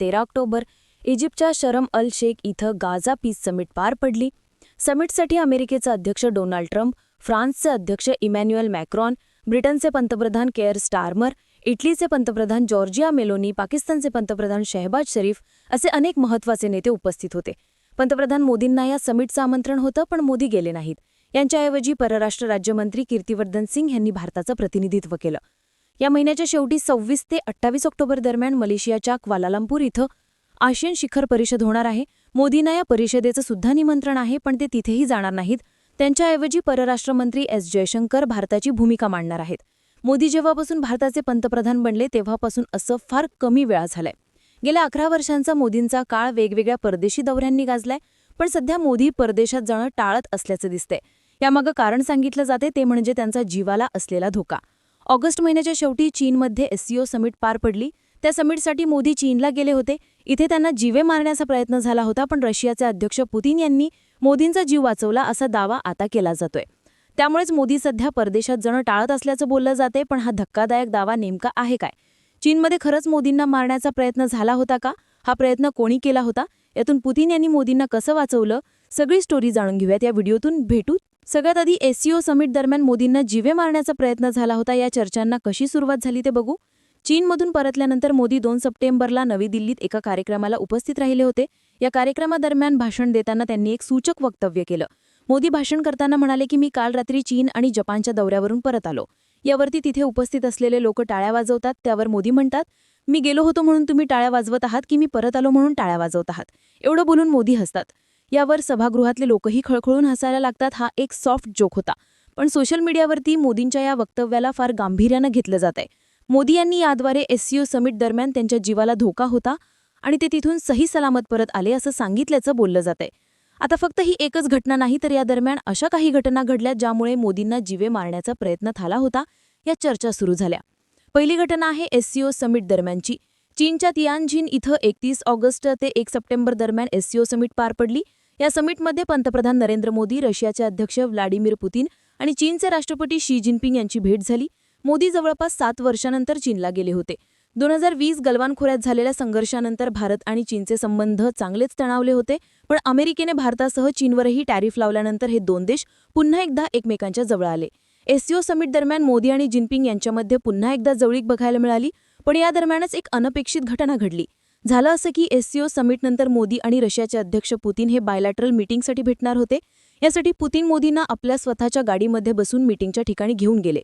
तेरा ऑक्टोबर इजिप्तच्या शरम अल शेख इथं गाझा पीस समिट पार पडली. समिटसाठी अमेरिकेचे अध्यक्ष डोनाल्ड ट्रम्प फ्रान्सचे अध्यक्ष इमॅन्युएल मॅक्रॉन ब्रिटनचे पंतप्रधान केअर स्टार्मर इटलीचे पंतप्रधान जॉर्जिया मेलोनी पाकिस्तानचे पंतप्रधान शहबाज शरीफ असे अनेक महत्त्वाचे नेते उपस्थित होते. पंतप्रधान मोदींना या समिटचं आमंत्रण होतं पण मोदी गेले नाहीत. यांच्याऐवजी परराष्ट्र राज्यमंत्री कीर्तिवर्धन सिंग यांनी भारताचं प्रतिनिधित्व केलं. या महिन्याच्या शेवटी सव्वीस ते अठ्ठावीस ऑक्टोबर दरम्यान मलेशियाच्या क्वालालंपूर इथं आशियन शिखर परिषद होणार आहे. मोदींना या परिषदेचं सुद्धा निमंत्रण आहे पण ते तिथेही जाणार नाहीत. त्यांच्याऐवजी परराष्ट्रमंत्री एस जयशंकर भारताची भूमिका मांडणार आहेत. मोदी जेव्हापासून भारताचे पंतप्रधान बनले तेव्हापासून असं फार कमी वेळा झालंय. गेल्या अकरा वर्षांचा मोदींचा काळ वेगवेगळ्या परदेशी दौऱ्यांनी गाजलाय पण सध्या मोदी परदेशात जाणं टाळत असल्याचं दिसतंय. यामागं कारण सांगितलं जाते ते म्हणजे त्यांचा जीवाला असलेला धोका. ऑगस्ट महिन्याच्या शेवटी चीनमध्ये एससीओ समिट पार पडली. त्या समिटसाठी मोदी चीनला गेले होते. इथे त्यांना जीवे मारण्याचा प्रयत्न झाला होता पण रशियाचे अध्यक्ष पुतीन यांनी मोदींचा जीव वाचवला असा दावा आता केला जातोय. त्यामुळेच मोदी सध्या परदेशात जणं टाळत असल्याचं बोललं जाते पण हा धक्कादायक दावा नेमका आहे काय? चीनमध्ये खरंच मोदींना मारण्याचा प्रयत्न झाला होता का? हा प्रयत्न कोणी केला होता? यातून पुतीन यांनी मोदींना कसं वाचवलं? सगळी स्टोरी जाणून घेऊयात या व्हिडिओतून. भेटू सगळ्यात आधी एससीओ समिट दरम्यान मोदींना जीवे मारण्याचा प्रयत्न झाला होता. या चर्चांना कशी सुरुवात झाली ते बघू. चीनमधून परतल्यानंतर मोदी दोन सप्टेंबरला नवी दिल्लीत एका कार्यक्रमाला उपस्थित राहिले होते. या कार्यक्रमादरम्यान भाषण देताना त्यांनी एक सूचक वक्तव्य केलं. मोदी भाषण करताना म्हणाले की मी काल रात्री चीन आणि जपानच्या दौऱ्यावरून परत आलो. यावरती तिथे उपस्थित असलेले लोक टाळ्या वाजवतात. त्यावर मोदी म्हणतात मी गेलो होतो म्हणून तुम्ही टाळ्या वाजवत आहात की मी परत आलो म्हणून टाळ्या वाजवत आहात. एवढं बोलून मोदी हसतात. यावर सभागृहातले लोकही खळखळून हसायला लागतात हा एक सॉफ्ट जोक होता. पण सोशल मीडियावरती मोदींच्या या वक्तव्याला फार गांभीर्यानं घेतलं जात आहे. मोदी यांनी याद्वारे एससीओ समिट दरम्यान त्यांच्या जीवाला धोका होता आणि ते तिथून सही सलामत परत आले असं सांगितल्याचं बोललं जातंय आता फक्त ही एकच घटना नाही तर या दरम्यान अशा काही घटना घडल्या ज्यामुळे मोदींना जीवे मारण्याचा प्रयत्न झाला होता या चर्चा सुरू झाल्या. पहिली घटना आहे एससीओ समिट दरम्यानची. चीनच्या तियानझिन इथं एकतीस ऑगस्ट ते एक सप्टेंबर दरम्यान एससीओ समिट पार पडली. या समिटमध्ये पंतप्रधान नरेंद्र मोदी रशियाचे अध्यक्ष व्लादिमीर पुतीन आणि चीनचे राष्ट्रपती शी जिनपिंग यांची भेट झाली. मोदी जवळपास सात वर्षानंतर चीनला गेले होते. दोन हजार वीस गलवान खोऱ्यात झालेल्या संघर्षानंतर भारत आणि चीनचे संबंध चांगलेच तणावले होते पण अमेरिकेने भारतासह चीनवरही टॅरिफ लावल्यानंतर हे दोन देश पुन्हा एकदा एकमेकांच्या जवळ आले. एससीओ समिट दरम्यान मोदी आणि जिनपिंग यांच्यामध्ये पुन्हा एकदा जवळीक बघायला मिळाली पण या दरम्यानच एक अनपेक्षित घटना घडली. झालं असं की एससीओ समिटनंतर मोदी आणि रशियाचे अध्यक्ष पुतीन हे बायलॅटरल मीटिंगसाठी भेटणार होते. यासाठी पुतीन मोदींना आपल्या स्वतःच्या गाडीमध्ये बसून मीटिंगच्या ठिकाणी घेऊन गेले.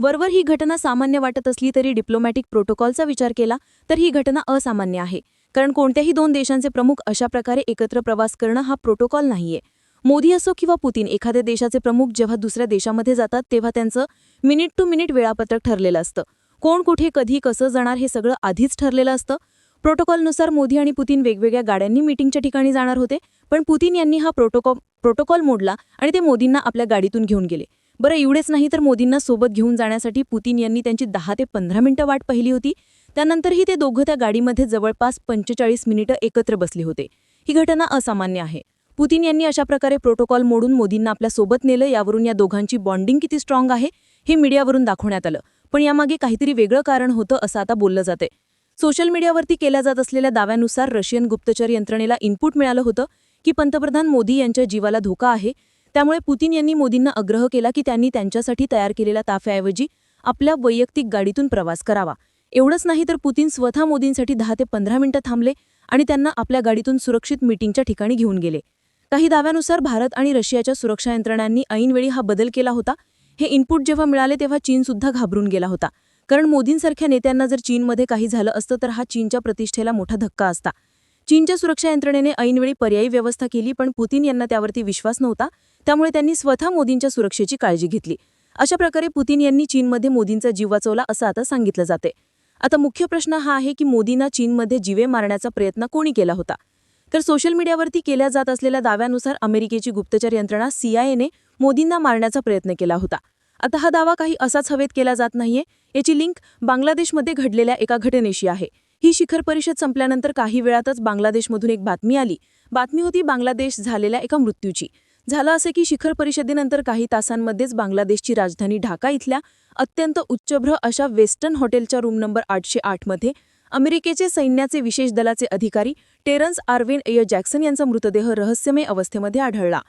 वरवर ही घटना सामान्य वाटत असली तरी डिप्लोमॅटिक प्रोटोकॉलचा विचार केला तर ही घटना असामान्य आहे. कारण कोणत्याही दोन देशांचे प्रमुख अशा प्रकारे एकत्र प्रवास करणं हा प्रोटोकॉल नाहीये. मोदी असो किंवा पुतीन एखाद्या देशाचे प्रमुख जेव्हा दुसऱ्या देशामध्ये जातात तेव्हा त्यांचं मिनिट टू मिनिट वेळापत्रक ठरलेलं असतं. कोण कुठे कधी कसं जाणार हे सगळं आधीच ठरलेलं असतं. प्रोटोकॉलनुसार मोदी आणि पुतीन वेगवेगळ्या गाड्यांनी मीटिंगच्या ठिकाणी जाणार होते पण पुतीन यांनी हा प्रोटोकॉल प्रोटोकॉल मोडला आणि ते मोदींना आपल्या गाडीतून घेऊन गेले. बरं एवढेच नाही तर मोदींना सोबत घेऊन जाण्यासाठी पुतीन यांनी त्यांची दहा ते पंधरा मिनिटं वाट पाहिली होती. त्यानंतरही ते दोघं त्या गाडीमध्ये जवळपास पंचेचाळीस मिनिटं एकत्र बसले होते. ही घटना असामान्य आहे. पुतीन यांनी अशा प्रकारे प्रोटोकॉल मोडून मोदींना आपल्यासोबत नेलं. यावरून या दोघांची बॉन्डिंग किती स्ट्रॉंग आहे हे मीडियावरून दाखवण्यात आलं. पण यामागे काहीतरी वेगळं कारण होतं असं आता बोललं जाते सोशल मीडियावरती केल्या जात असलेल्या दाव्यानुसार रशियन गुप्तचर यंत्रणेला इनपुट मिळालं होतं की पंतप्रधान मोदी यांच्या जीवाला धोका आहे. त्यामुळे पुतीन यांनी मोदींना आग्रह केला की त्यांनी त्यांच्यासाठी तयार केलेल्या ताफ्याऐवजी आपल्या वैयक्तिक गाडीतून प्रवास करावा. एवढंच नाही तर पुतीन स्वतः मोदींसाठी दहा ते पंधरा मिनिटं थांबले आणि त्यांना आपल्या गाडीतून सुरक्षित मीटिंगच्या ठिकाणी घेऊन गेले. काही दाव्यानुसार भारत आणि रशियाच्या सुरक्षा यंत्रणांनी ऐनवेळी हा बदल केला होता. हे इनपुट जेव्हा मिळाले तेव्हा चीनसुद्धा घाबरून गेला होता. कारण मोदींसारख्या नेत्यांना जर चीनमध्ये काही झालं असतं तर हा चीनच्या प्रतिष्ठेला मोठा धक्का असता. चीनच्या सुरक्षा यंत्रणेने ऐनवेळी पर्यायी व्यवस्था केली पण पुतीन यांना त्यावरती विश्वास नव्हता. त्यामुळे त्यांनी स्वतः मोदींच्या सुरक्षेची काळजी घेतली. अशा प्रकारे पुतीन यांनी चीनमध्ये मोदींचा जीव वाचवला असं आता सांगितलं जाते आता मुख्य प्रश्न हा आहे की मोदींना चीनमध्ये जीवे मारण्याचा प्रयत्न कोणी केला होता? तर सोशल मीडियावरती केल्या जात असलेल्या दाव्यानुसार अमेरिकेची गुप्तचर यंत्रणा सीआयएने मोदींना मारण्याचा प्रयत्न केला होता. आता हा दावा काही असाच हवेत केला जात नाहीये. याची लिंक बांगलादेशमध्ये घडलेल्या एका घटनेशी आहे. ही शिखर परिषद संपल्यानंतर काही वेळातच बांगलादेशमधून एक बातमी आली. बातमी होती बांगलादेश झालेल्या एका मृत्यूची. झालं असं की शिखर परिषदेनंतर काही तासांमध्येच बांगलादेशची राजधानी ढाका इथल्या अत्यंत उच्चभ्र अशा वेस्टर्न हॉटेलच्या रूम नंबर आठशे आठमध्ये अमेरिकेचे सैन्याचे विशेष दलाचे अधिकारी टेरन्स आर्विन एय जॅक्सन यांचा मृतदेह रहस्यमय अवस्थेमध्ये आढळला.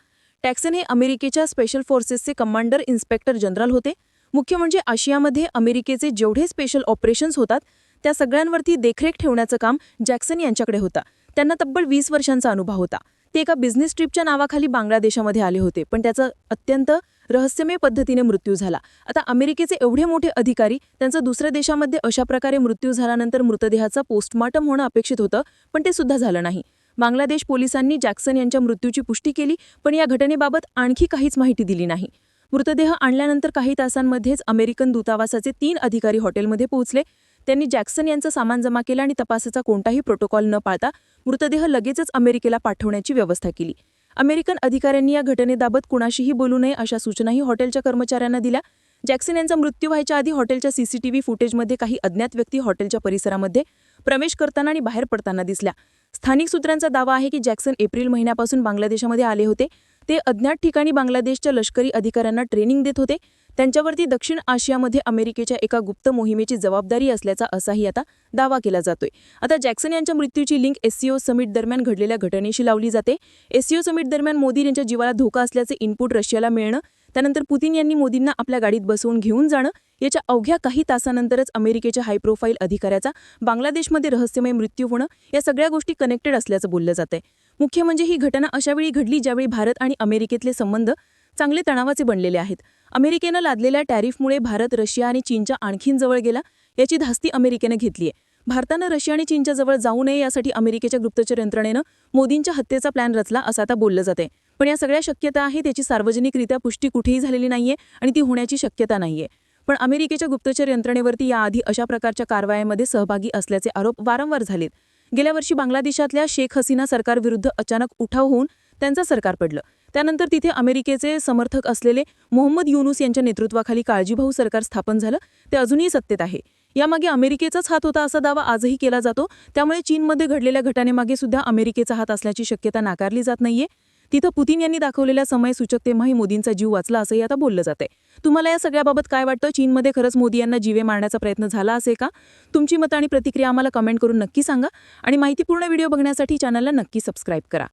टॅक्सन हे अमेरिकेच्या स्पेशल फोर्सेसचे कमांडर इन्स्पेक्टर जनरल होते. मुख्य म्हणजे आशियामध्ये अमेरिकेचे जेवढे स्पेशल ऑपरेशन्स होतात त्या सगळ्यांवरती देखरेख ठेवण्याचं काम जॅक्सन यांच्याकडे होता. त्यांना तब्बल वीस वर्षांचा अनुभव होता. ते एका बिझनेस ट्रिपच्या नावाखाली बांगलादेशामध्ये आले होते पण त्याचा अत्यंत रहस्यमय पद्धतीने मृत्यू झाला. आता अमेरिकेचे एवढे मोठे अधिकारी त्यांचा दुसऱ्या देशामध्ये अशा प्रकारे मृत्यू झाल्यानंतर मृतदेहाचा पोस्टमार्टम होणं अपेक्षित होतं पण ते सुद्धा झालं नाही. बांगलादेश पोलिसांनी जॅक्सन यांच्या मृत्यूची पुष्टी केली पण या घटनेबाबत आणखी काहीच माहिती दिली नाही. मृतदेह आणल्यानंतर काही तासांमध्येच अमेरिकन दूतावासाचे तीन अधिकारी हॉटेलमध्ये पोहोचले. त्यांनी जॅक्सन यांचं सामान जमा केलं आणि तपासाचा कोणताही प्रोटोकॉल न पाळता मृतदेह लगेचच अमेरिकेला पाठवण्याची व्यवस्था केली. अमेरिकन अधिकाऱ्यांनी या घटनेबाबत कुणाशीही बोलू नये अशा सूचनाही हॉटेलच्या कर्मचाऱ्यांना दिल्या. जॅक्सन यांचा मृत्यू व्हायच्या आधी हॉटेलच्या सीसीटीव्ही फुटेजमध्ये काही अज्ञात व्यक्ती हॉटेलच्या परिसरामध्ये प्रवेश करताना आणि बाहेर पडताना दिसल्या. स्थानिक सूत्रांचा दावा आहे की जॅक्सन एप्रिल महिन्यापासून बांगलादेशामध्ये आले होते. ते अज्ञात ठिकाणी बांगलादेशच्या लष्करी अधिकाऱ्यांना ट्रेनिंग देत होते. त्यांच्यावरती दक्षिण आशियामध्ये अमेरिकेच्या एका गुप्त मोहिमेची जबाबदारी असल्याचा असाही आता दावा केला जातोय. आता जॅक्सन यांच्या मृत्यूची लिंक एससीओ समिट दरम्यान घडलेल्या घटनेशी लावली जाते. एससीओ समिट दरम्यान मोदी यांच्या जीवाला धोका असल्याचे इनपुट रशियाला मिळणं त्यानंतर पुतीन यांनी मोदींना आपल्या गाडीत बसवून घेऊन जाणं याच्या अवघ्या काही तासानंतरच अमेरिकेच्या हायप्रोफाईल अधिकाऱ्याचा बांगलादेशमध्ये रहस्यमय मृत्यू होणं या सगळ्या गोष्टी कनेक्टेड असल्याचं बोललं जातंय. मुख्य म्हणजे ही घटना अशावेळी घडली ज्यावेळी भारत आणि अमेरिकेतले संबंध चांगले तणावाचे बनलेले आहेत. अमेरिकेनं लादलेल्या टॅरिफमुळे भारत रशिया आणि चीनच्या आणखीन जवळ गेला याची धास्ती अमेरिकेनं घेतलीय भारतानं रशिया आणि चीनच्या जवळ जाऊ नये यासाठी अमेरिकेच्या गुप्तचर यंत्रणेनं मोदींच्या हत्येचा प्लॅन रचला असं आता बोललं जाते पण या सगळ्या शक्यता आहे त्याची सार्वजनिकरित्या पुष्टी कुठेही झालेली नाहीये आणि ती होण्याची शक्यता नाहीये. पण अमेरिकेच्या गुप्तचर यंत्रणेवरती याआधी अशा प्रकारच्या कारवायांमध्ये सहभागी असल्याचे आरोप वारंवार झालेत. गेल्या वर्षी बांगलादेशातल्या शेख हसीना सरकारविरुद्ध अचानक उठाव होऊन त्यांचं सरकार पडलं. त्यानंतर तिथे अमेरिकेचे समर्थक असलेले मोहम्मद युनुस यांच्या नेतृत्वाखाली काळजीभाऊ सरकार स्थापन झालं. ते अजूनही सत्तेत आहे. यामागे अमेरिकेचाच हात होता असा दावा आजही केला जातो. त्यामुळे चीनमध्ये घडलेल्या घटनेमागे सुद्धा अमेरिकेचा हात असल्याची शक्यता नाकारली जात नाहीये. तिथं पुतीन यांनी दाखवलेल्या समय सूचकतेमाही मोदींचा जीव वाचला असंही आता बोललं जाते तुम्हाला या सगळ्याबाबत काय वाटतं? चीनमध्ये खरंच मोदी यांना जीवे मारण्याचा प्रयत्न झाला असेल का? तुमची मतं आणि प्रतिक्रिया आम्हाला कमेंट करून नक्की सांगा आणि माहितीपूर्ण व्हिडिओ बघण्यासाठी चॅनलला नक्की सबस्क्राईब करा.